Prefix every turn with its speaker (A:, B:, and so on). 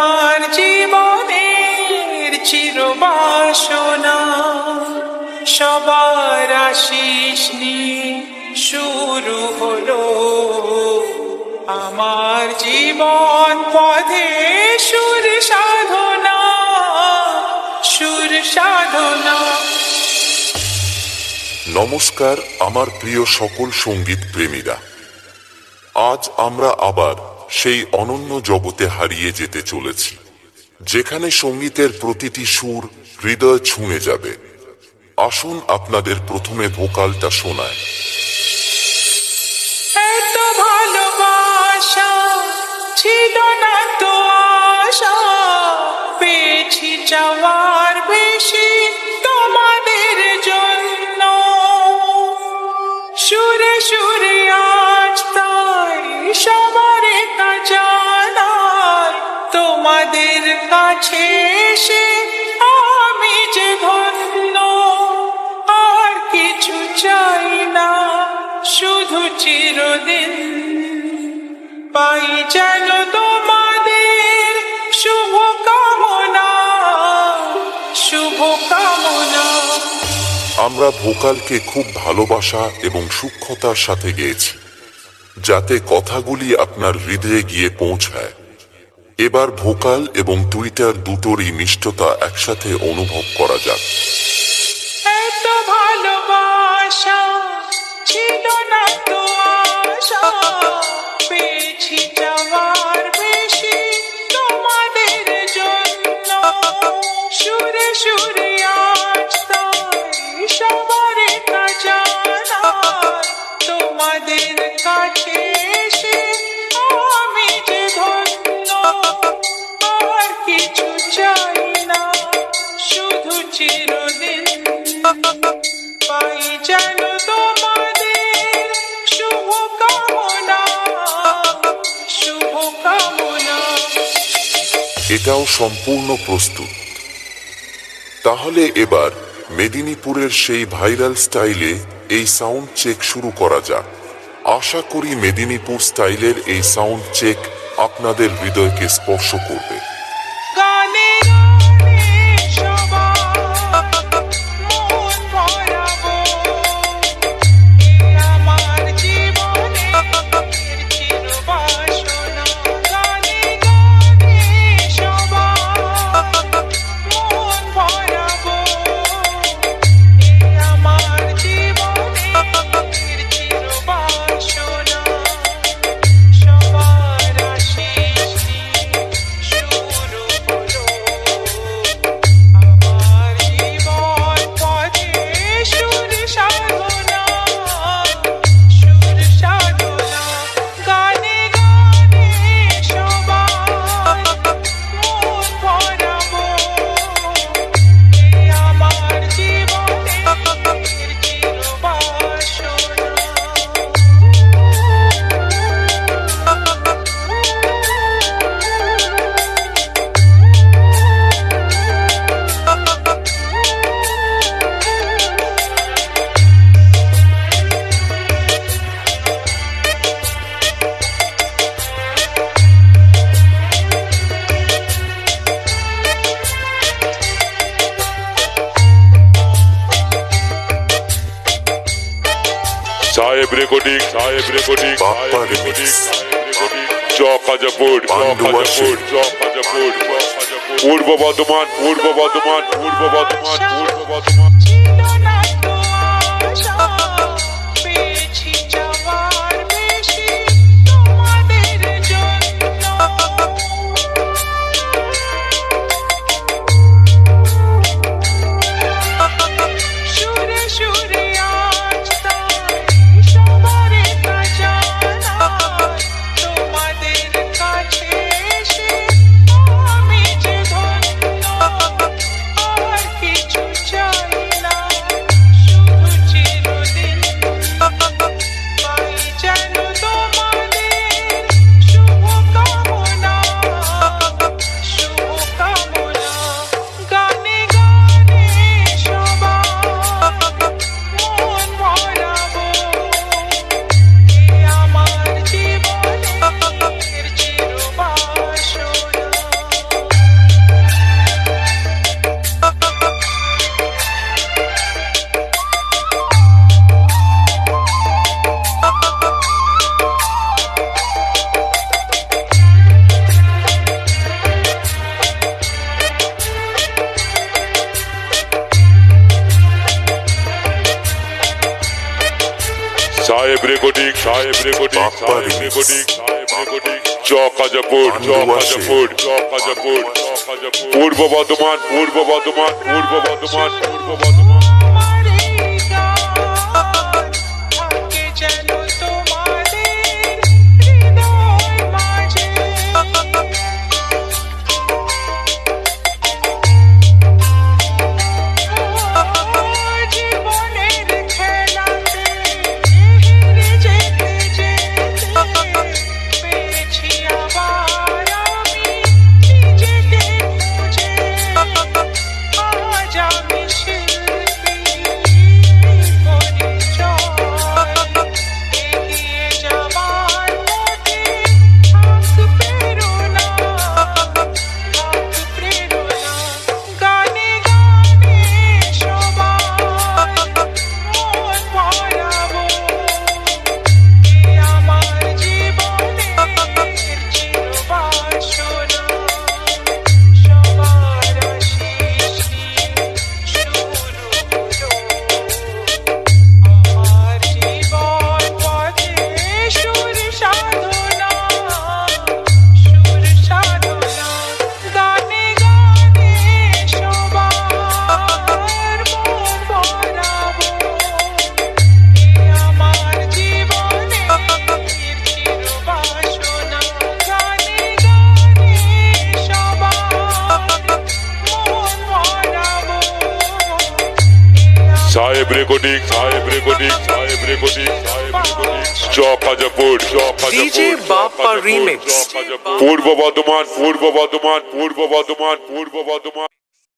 A: আমার জীবনের চিরবাসনা। সবার আশিস শুরু হলো। আমার জীবন পথে সুর সাধনা সুর সাধনা।
B: নমস্কার, আমার প্রিয় সকল সংগীত প্রেমীরা। আজ আমরা আবার সেই অনন্য জগতে হারিয়ে যেতে চলেছি, যেখানে সঙ্গীতের প্রতিটি সুর হৃদয় ছুঁয়ে যাবে। আসুন আপনাদের প্রথমে ভোকালটা শোনায়।
A: ছিল না তো আশা, পেয়েছি তোমাদের কাছে এসে আমি যে ধন্য, আর কিছু চাই না, শুধু চিরদিন। পাই যেন তোমাদের শুভ কামনা শুভ কামনা।
B: আমরা ভোকালকে খুব ভালোবাসা এবং সূক্ষ্মতার সাথে গেয়েছি, যাতে কথাগুলি আপনার হৃদয়ে গিয়ে পৌঁছায়। এবার ভোকাল এবং টুইটার দুটোরই মিষ্টতা একসাথে অনুভব করা যাক।
A: তোমাদের কাছে
B: এটাও সম্পূর্ণ প্রস্তুত। তাহলে এবার মেদিনীপুরের সেই ভাইরাল স্টাইলে এই সাউন্ড চেক শুরু করা যাক। আশা করি মেদিনীপুর স্টাইলের এই সাউন্ড চেক আপনাদের হৃদয়কে স্পর্শ করবে।
C: সাহেব recording Saheb recording Saheb recording
B: remix।
C: Saheb recording Chak Hajapur Chak
B: Pandua
C: Hajapur
B: Sheikh.
C: Chak Hajapur Purba Bardhaman Purba Bardhaman পূর্ব বর্ধমান পূর্ব বর্ধমান
A: সাহেব রেকর্ডিং সাহেব recording
B: Bappa
A: Saheb
B: remix।
A: Recording Saheb recording Chakajapur Chakajapur Chakajapur Chakajapur. Purba Bardhaman Purba Bardhaman পূর্ব বর্ধমান পূর্ব বর্ধমান। সাহেব recording সাহেব recording Saheb recording Saheb recording
C: chop
A: Chakajapur,
C: remix।
A: Chakajapur. Purba Bardhaman পূর্ব বর্ধমান পূর্ব বর্ধমান পূর্ব বর্ধমান